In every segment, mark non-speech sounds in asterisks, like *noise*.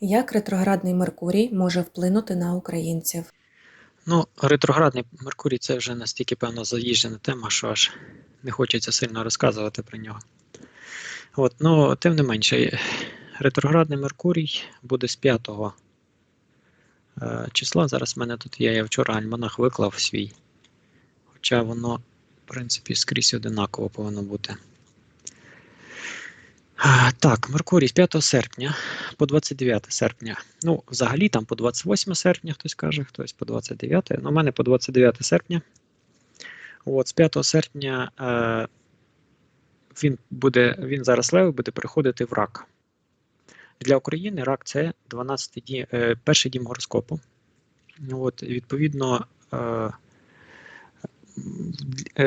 Як ретроградний Меркурій може вплинути на українців? Ну, ретроградний Меркурій це вже настільки, певно, заїжджена тема, що аж не хочеться сильно розказувати про нього. От, ну, тим не менше, ретроградний Меркурій буде з 5 е, числа. Зараз в мене тут є, я вчора альманах виклав свій. Хоча воно, в принципі, скрізь одинаково повинно бути. Так, Меркурій з 5 серпня по 29 серпня. Ну, взагалі там по 28 серпня хтось каже, хтось по 29. Ну, у мене по 29 серпня. От, з 5 серпня е, він буде, він зараз левий буде переходити в рак. Для України рак це 12 дім, е, перший дім гороскопу. От, відповідно, е,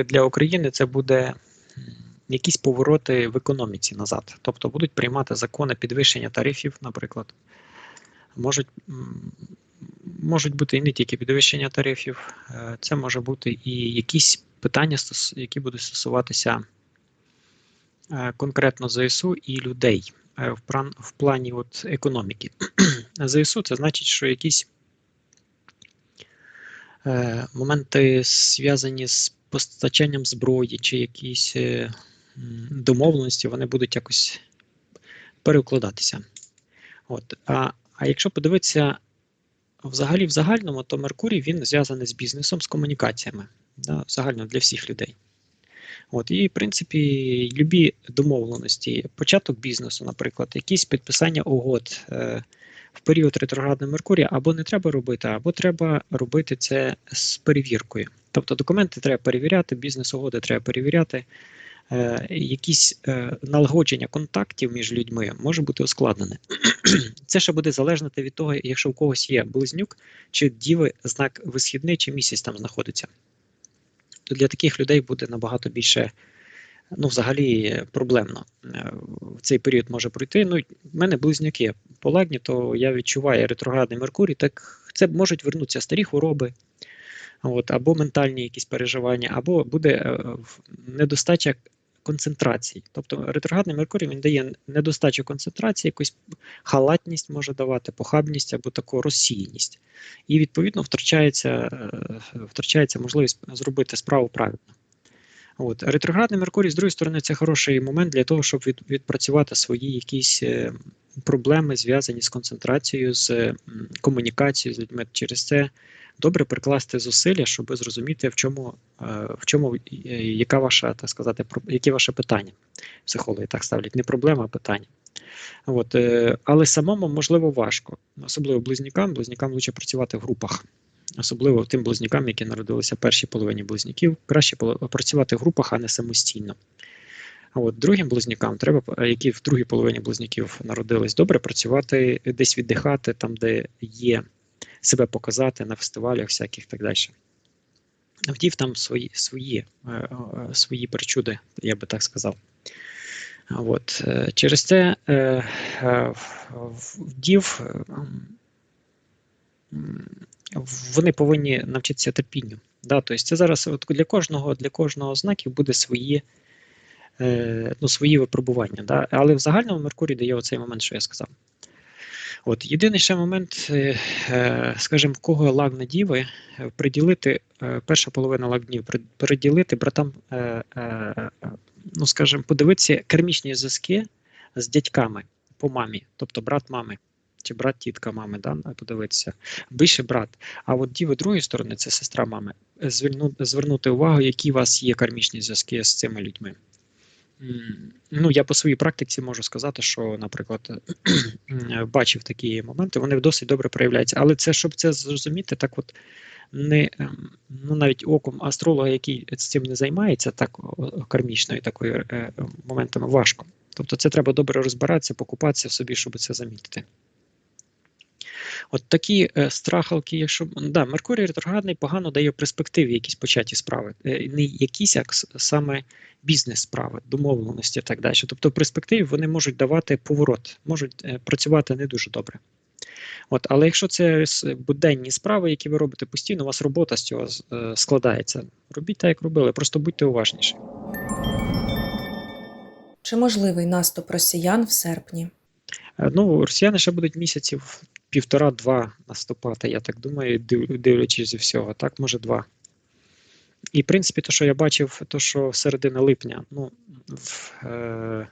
для- України це буде якісь повороти в економіці назад. Тобто будуть приймати закони підвищення тарифів, наприклад. Можуть, можуть бути і не тільки підвищення тарифів, е, це може бути і якісь питання, які будуть стосуватися е, конкретно ЗСУ і людей е, в, плані от економіки. *clears throat* ЗСУ це значить, що якісь моменти зв'язані з постачанням зброї чи якісь домовленості, вони будуть якось переукладатися. От. А, а якщо подивитися взагалі в загальному, то Меркурій він зв'язаний з бізнесом, з комунікаціями. Да, загально для всіх людей. От, і, в принципі, любі домовленості, початок бізнесу, наприклад, якісь підписання угод е, в період ретроградного Меркурія або не треба робити, або треба робити це з перевіркою. Тобто документи треба перевіряти, бізнес-угоди треба перевіряти. Е, якісь е, налагодження контактів між людьми може бути ускладнене. *clears throat* Це ще буде залежати від того, якщо у когось є близнюк, чи діви знак висхідний, чи місяць там знаходиться. То для таких людей буде набагато більше, ну, взагалі, проблемно. Е, В цей період може пройти. Ну, в мене близнюки полагні, то я відчуваю ретроградний Меркурій, так це можуть вернутися старі хвороби, от, або ментальні якісь переживання, або буде недостача концентрації. Тобто ретроградний Меркурій він дає недостачу концентрації, якусь халатність може давати, похабність або таку розсіяність. І відповідно втрачається, е, втрачається можливість зробити справу правильно. От. Ретроградний Меркурій, з другої сторони, це хороший момент для того, щоб від, відпрацювати свої якісь е, проблеми, зв'язані з концентрацією, з комунікацією з людьми. Через це добре прикласти зусилля, щоб зрозуміти, в чому, е, в чому е, яка ваша, так сказати, які ваше питання. Психологи так ставлять, не проблема, а питання. От, е, але самому можливо важко, особливо близнюкам. Близнюкам лучше працювати в групах. Особливо тим близнюкам, які народилися в першій половині близнюків, краще працювати в групах, а не самостійно. А от другим близнюкам треба, які в другій половині близнюків народились, добре працювати, десь віддихати, там, де є себе показати на фестивалях всяких так далі. Вдів там свої, свої, е, е, свої причуди, я би так сказав. От. е, Через це е, вони повинні навчитися терпінню. Да? Тобто це зараз от для кожного для кожного знаків буде свої, ну, свої випробування. Да? Але в загальному Меркурій дає оцей момент, що я сказав. От єдиний ще момент, е, е, скажімо, кого лагна діви, е, приділити перша половина лагнів, при- приділити братам, ну скажімо, подивитися кармічні зв'язки з дядьками по мамі, тобто брат мами. Чи брат тітка мами, да, подивитися. Більше брат. А от діви другої сторони, це сестра мами. Зверну, звернути увагу, які у вас є кармічні зв'язки з цими людьми. Ну, я по своїй практиці можу сказати, що, наприклад, *clears throat* бачив такі моменти, вони досить добре проявляються. Але це, щоб це зрозуміти, так от не ем, ну навіть оком астролога, який з цим не займається, так кармічною такою е, моментами важко. Тобто це треба добре розбиратися, покупатися в собі, щоб це замітити. От такі е, страхалки, якщо да, Меркурій ретроградний погано дає в перспективі якісь початі справи, Е, не якісь, як саме бізнес-справи, домовленості і так далі. Тобто, в перспективі вони можуть давати поворот, можуть е, працювати не дуже добре. От, але якщо це буденні справи, які ви робите постійно, у вас робота з цього складається. Робіть так, як робили, просто будьте уважніші. Чи можливий наступ росіян в серпні? Е, Ну, росіяни ще будуть місяців півтора-два наступати, я так думаю, див- дивлячись зі всього. Так, може, два. І, в принципі, то, що я бачив, то, що середина липня, ну, в, е,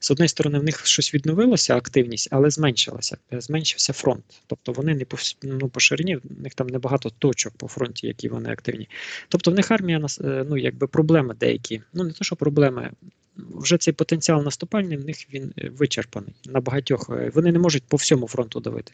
з однієї сторони, в них щось відновилося, активність, але зменшилася. Зменшився фронт. Тобто вони не по, ну, по ширині, в них там небагато точок по фронті, які вони активні. Тобто в них армія, е, ну, якби проблеми деякі. Ну, не то, що проблеми, вже цей потенціал наступальний в них він е, вичерпаний на багатьох. е, Вони не можуть по всьому фронту давити.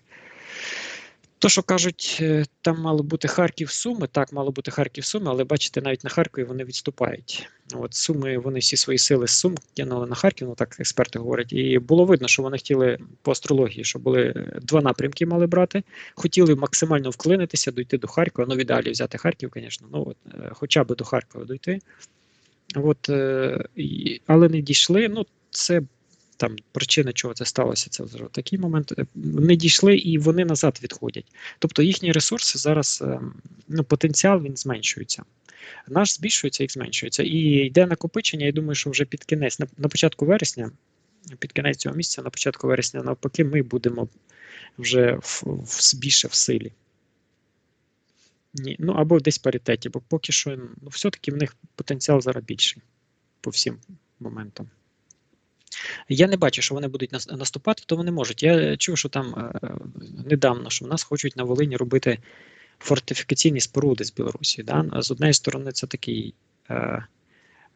То, що кажуть, е, там мало бути Харків Суми, так, мало бути Харків Суми, але бачите, навіть на Харкові вони відступають. От Суми, вони всі свої сили з Сум кинули на Харків, ну так експерти говорять. І було видно, що вони хотіли по астрології, що були два напрямки мали брати. Хотіли максимально вклинитися, дойти до Харкова. Ну, в ідеалі взяти Харків, звісно, ну от, хоча б до Харкова дойти. От, е, але не дійшли. Ну, це там причина, чого це сталося, це вже такий момент. Е, Не дійшли і вони назад відходять. Тобто їхні ресурси зараз, е, ну, потенціал він зменшується. Наш збільшується, їх зменшується. І йде накопичення. Я думаю, що вже під кінець, на, на початку вересня, під кінець цього місяця, на початку вересня, навпаки, ми будемо вже в, в, більше в силі. Ні, ну або десь паритеті, бо поки що ну, все-таки в них потенціал зараз більший по всім моментам. Я не бачу, що вони будуть наступати, то вони можуть. Я чув, що там е, недавно, що в нас хочуть на Волині робити фортифікаційні споруди з Білорусі. Да? З однієї сторони, це такий е,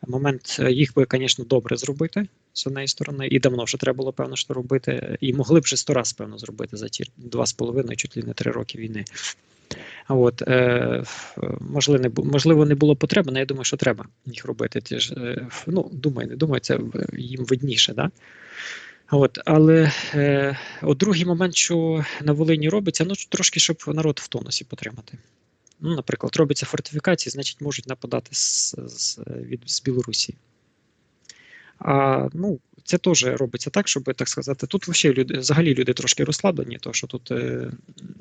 момент, е, їх би, звісно, добре зробити з однієї сторони, і давно вже треба було, певно, що робити. І могли б вже сто раз, певно, зробити за ті два з половиною, чуть ли не три роки війни. От, е, можливо, не, можливо, не було потреби, але я думаю, що треба їх робити. Ті ж, е, ну, думаю, не думаю, це їм видніше. Да? От, але е, от другий момент, що на Волині робиться, ну трошки, щоб народ в тонусі потримати. Ну, наприклад, робиться фортифікації, значить, можуть нападати з, з, від, з Білорусі. А, ну, це теж робиться так, щоб так сказати. Тут люди, взагалі люди трошки розслаблені, тому що тут, е,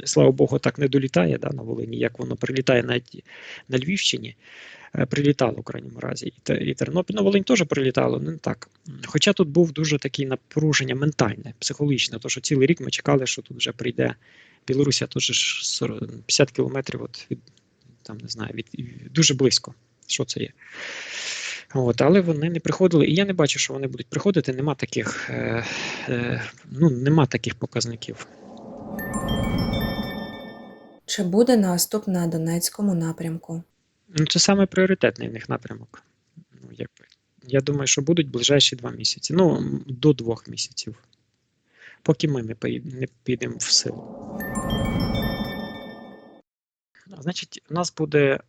слава Богу, так не долітає да, на Волині, як воно прилітає навіть на Львівщині. Е, Прилітало в крайньому разі. І, і Тернопіль на Волинь теж прилітало, не так. Хоча тут був дуже таке напруження ментальне, психологічне, то що цілий рік ми чекали, що тут вже прийде Білорусія, тут же ж 40 50 кілометрів от від, там, не знаю, від- дуже близько. Що це є? От, але вони не приходили, і я не бачу, що вони будуть приходити. Нема таких, е, е, ну, нема таких показників. Чи буде наступ на Донецькому напрямку? Ну, це саме пріоритетний в них напрямок. Ну, якби. Я думаю, що будуть ближайші два місяці. Ну, до двох місяців. Поки ми не поїд- не підемо в силу. Значить, у нас буде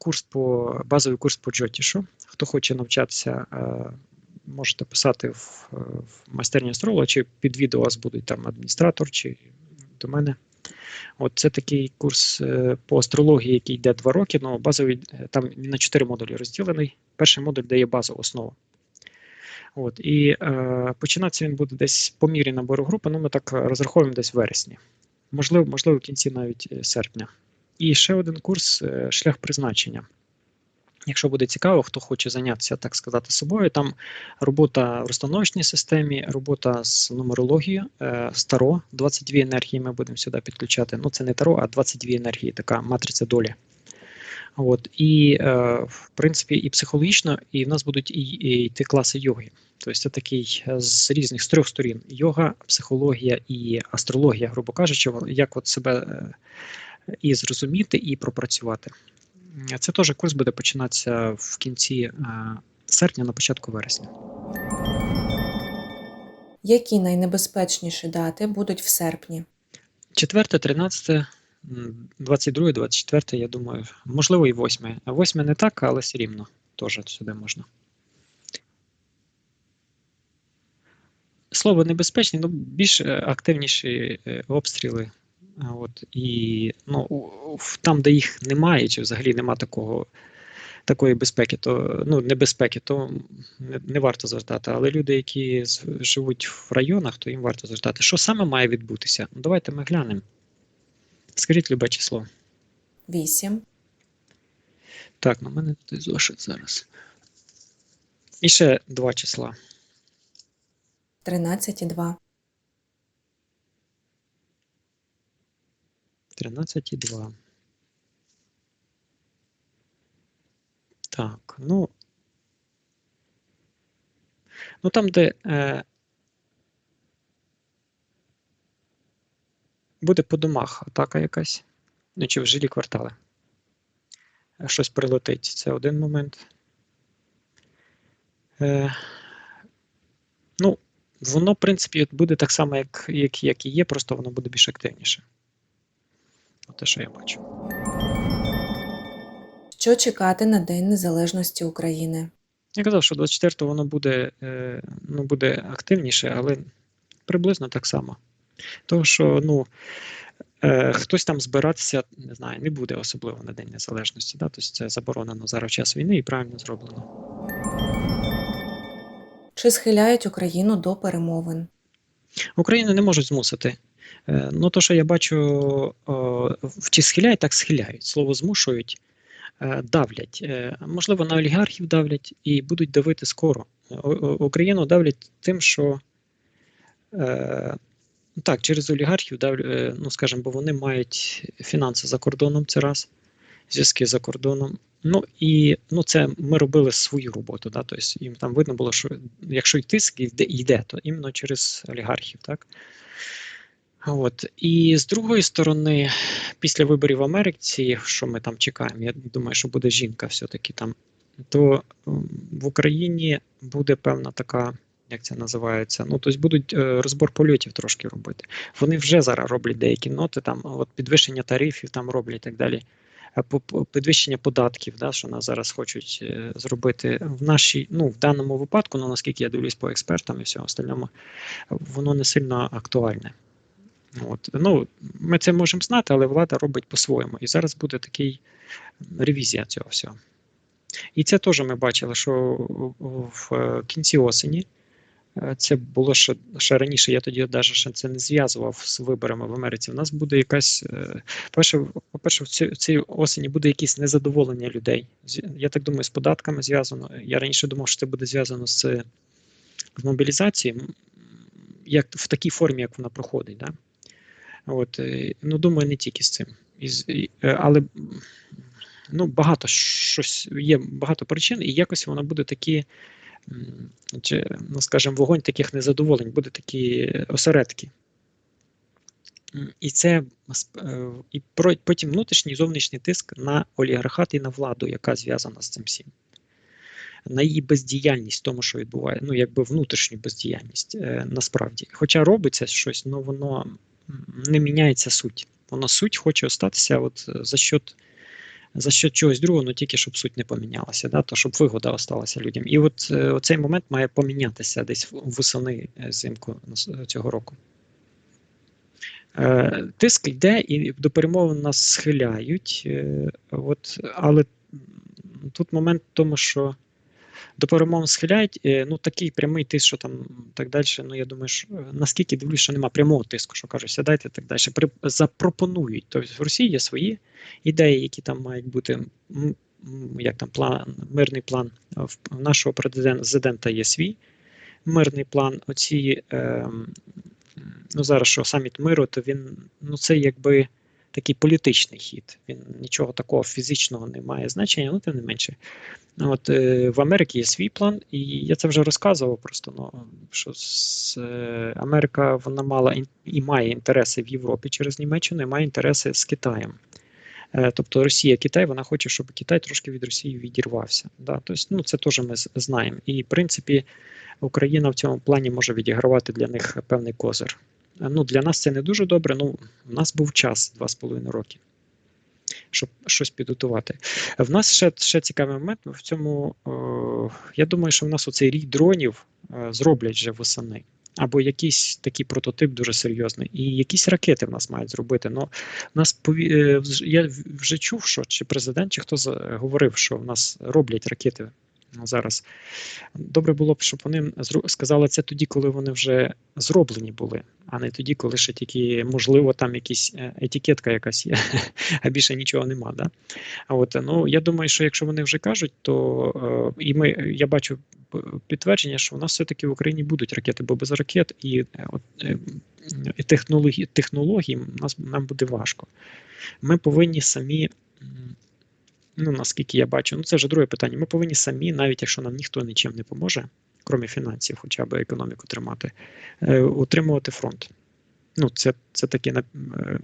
курс по базовий курс по Джотішу. Хто хоче навчатися, е, можете писати в, е, в майстерні астролога, чи під відео у вас будуть там адміністратор, чи до мене. От це такий курс е, по астрології, який йде два роки. Ну, базовий там на чотири модулі розділений. Перший модуль дає базу основу. От, і е, починатися він буде десь по мірі набору групи. Ну, ми так розраховуємо десь в вересні. Можливо, можливо, в кінці навіть серпня. І ще один курс е, шлях призначення. Якщо буде цікаво, хто хоче зайнятися, так сказати, собою, там робота в розстановочній системі, робота з нумерологією, е, старо, 22 енергії ми будемо сюди підключати. Ну, це не таро, а 22 енергії, така матриця долі. От, і, е, в принципі, і психологічно, і в нас будуть і, і йти класи йоги. Тобто це такий з різних з трьох сторін: йога, психологія і астрологія, грубо кажучи, як от себе і зрозуміти, і пропрацювати. Це теж курс буде починатися в кінці е, серпня, на початку вересня. Які найнебезпечніші дати будуть в серпні? 4, 13, м, 22, 24, я думаю, можливо, і 8. А 8 не так, але все рівно теж сюди можна. Слово небезпечні, ну більш е, активніші е, обстріли. От, і ну, там, де їх немає, чи взагалі нема такого, такої безпеки, то ну, небезпеки, то не, не варто звертати. Але люди, які живуть в районах, то їм варто звертати. Що саме має відбутися? Ну, давайте ми глянемо. Скажіть любе число. 8, Так, ну в мене тут зошит зараз. І ще два числа. 13 і 2, 13,2. Так, ну. Ну там, де е, буде по домах атака якась. Ну, чи в жилі квартали. Е, Щось прилетить. Це один момент. Е, ну, воно, в принципі, буде так само, як, як, як і є, просто воно буде більш активніше. От те, що я бачу. Що чекати на День Незалежності України? Я казав, що 24-го воно буде, е, ну, буде активніше, але приблизно так само. Тому що ну, е, хтось там збиратися, не знаю, не буде особливо на День Незалежності. Да? Тобто це заборонено зараз в час війни і правильно зроблено. Чи схиляють Україну до перемовин? Україну не можуть змусити. Е, Ну, то, що я бачу, чи схиляють, так схиляють. Слово змушують, е, давлять. Е, Можливо, на олігархів давлять і будуть давити скоро. Україну давлять тим, що так, через олігархів давлять, ну, скажімо, бо вони мають фінанси за кордоном, це раз, зв'язки за кордоном. Ну і ну, це ми робили свою роботу. Да? Тобто їм там видно було, що якщо й тиск йде, йде, то іменно через олігархів. Так? От. І з другої сторони, після виборів в Америці, що ми там чекаємо, я думаю, що буде жінка все-таки там, то в Україні буде певна така, як це називається, ну тобто будуть е, розбор польотів трошки робити. Вони вже зараз роблять деякі ноти, там от підвищення тарифів там роблять і так далі. Е, Підвищення податків, да, що нас зараз хочуть е, зробити в нашій, ну в даному випадку, ну наскільки я дивлюсь по експертам і всьому остальному, воно не сильно актуальне. От. Ну, ми це можемо знати, але влада робить по-своєму. І зараз буде такий ревізія цього всього. І це теж ми бачили, що в е, кінці осені е, це було ще, ще раніше, я тоді навіть ще це не зв'язував з виборами в Америці. У нас буде якась, е, по-перше, в цій, осені буде якесь незадоволення людей. Я так думаю, з податками зв'язано. Я раніше думав, що це буде зв'язано з, з мобілізацією, як в такій формі, як вона проходить. Да? От, е, ну, думаю, не тільки з цим. Із, е, але ну, багато щось є багато причин, і якось воно буде такі, чи, ну, скажімо, вогонь таких незадоволень, буде такі осередки. І це е, і потім внутрішній зовнішній тиск на олігархат і на владу, яка зв'язана з цим всім. На її бездіяльність, тому, що відбуває, ну якби внутрішню бездіяльність е, насправді. Хоча робиться щось, але воно не міняється суть. Воно суть хоче остатися от е, за счет, за счет чогось другого, ну тільки щоб суть не помінялася, да? то щоб вигода осталася людям. І от е, цей момент має помінятися десь восени е, взимку нас- цього року. Тиск йде і до перемовин нас схиляють. От, але тут момент в тому, що до перемовин схиляють, е, ну такий прямий тиск, що там так далі. Ну я думаю, що е, наскільки дивлюсь, що немає прямого тиску, що кажуть, сядайте так далі. При, запропонують. Тобто в Росії є свої ідеї, які там мають бути. Як там план, мирний план в в нашого президента є свій мирний план. Оці ем, ну зараз що саміт миру, то він ну це якби такий політичний хід. Він нічого такого фізичного не має значення, ну тим не менше. От е, в Америці є свій план, і я це вже розказував просто. Ну що з, е, Америка вона мала і має інтереси в Європі через Німеччину, і має інтереси з Китаєм. Е, Тобто Росія, Китай, вона хоче, щоб Китай трошки від Росії відірвався. Да? Тобто, ну, це теж ми знаємо. І в принципі, Україна в цьому плані може відігравати для них певний козир. Е, Ну, для нас це не дуже добре. Ну, у нас був час два з половиною роки, щоб щось підготувати. В нас ще, ще цікавий момент в цьому. О, я думаю, що в нас оцей рік дронів е, зроблять вже восени. Або якийсь такий прототип дуже серйозний, і якісь ракети в нас мають зробити. Ну, в нас пові... е, я вже чув, що чи президент, чи хто говорив, що в нас роблять ракети зараз. Добре було б, щоб вони сказали це тоді, коли вони вже зроблені були, а не тоді, коли ще тільки, можливо, там якісь е, етикетка якась є, *laughs* а більше нічого нема. Да? От, ну, я думаю, що якщо вони вже кажуть, то е, і ми, я бачу підтвердження, що у нас все-таки в Україні будуть ракети, бо без ракет і, е, от, і технології, технології нас, нам буде важко. Ми повинні самі, ну наскільки я бачу, ну це вже друге питання. Ми повинні самі, навіть якщо нам ніхто нічим не поможе, крім фінансів, хоча б економіку тримати, е, утримувати фронт. Ну, це, це таке е,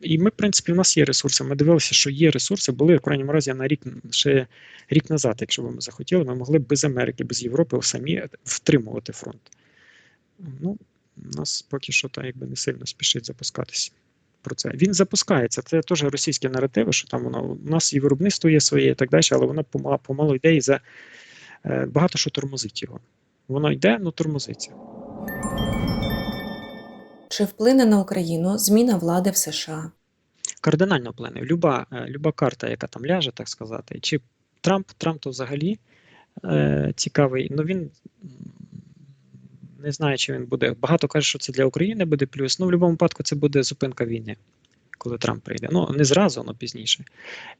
і ми, в принципі, у нас є ресурси. Ми дивилися, що є ресурси, були в крайньому разі на рік ще рік назад, якщо б ми захотіли, ми могли б без Америки, без Європи самі втримувати фронт. Ну, нас поки що так якби не сильно спішить запускатися. Про це він запускається. Це теж російські наративи, що там воно у нас і виробництво є своє, і так далі, але воно помало, помало йде і за е, багато що тормозить його. Воно йде, ну тормозиться. Чи вплине на Україну зміна влади в США? кардинально вплине. Люба, е, люба карта, яка там ляже, так сказати. Чи Трамп, Трамп то взагалі е, цікавий, ну він не знаю, чи він буде. Багато каже, що це для України буде плюс. Ну, в будь-якому випадку це буде зупинка війни, коли Трамп прийде. Ну, не зразу, але пізніше.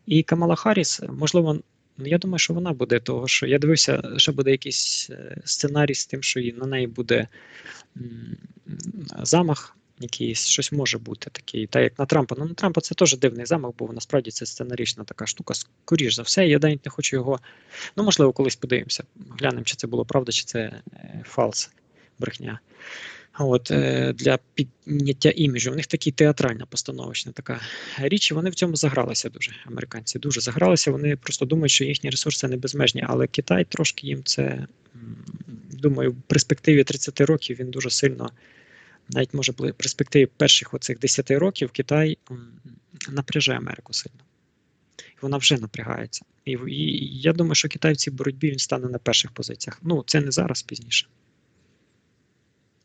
І Камала Харріс, можливо, ну, я думаю, що вона буде того, що я дивився, що буде якийсь е, сценарій з тим, що на неї буде замах якийсь, щось може бути такий. Та як на Трампа. Ну, на Трампа це теж дивний замах, бо насправді це сценарічна така штука. Скоріш за все, я навіть не хочу його. Ну, можливо, колись подивимося. Глянемо, чи це було правда, чи це е, фалс, брехня. От, е, для підняття іміджу. У них такі театральна постановочна така річ, і вони в цьому загралися дуже. Американці дуже загралися. Вони просто думають, що їхні ресурси не безмежні, але Китай трошки їм це, думаю, в перспективі 30 років він дуже сильно, навіть може в перспективі перших оцих 10 років Китай напряже Америку сильно. Вона вже напрягається. І, і я думаю, що Китай в цій боротьбі він стане на перших позиціях. Ну, це не зараз, пізніше.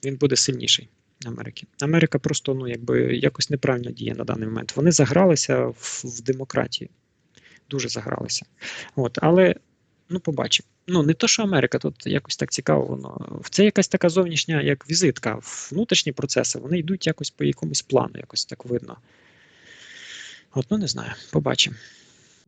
Він буде сильніший Америки. Америка просто ну, якби якось неправильно діє на даний момент. Вони загралися в, в демократію. Дуже загралися. От, але ну, побачимо. Ну, не то, що Америка, тут якось так цікаво воно. Це якась така зовнішня як візитка. Внутрішні процеси вони йдуть якось по якомусь плану, якось так видно. От, ну не знаю, побачимо.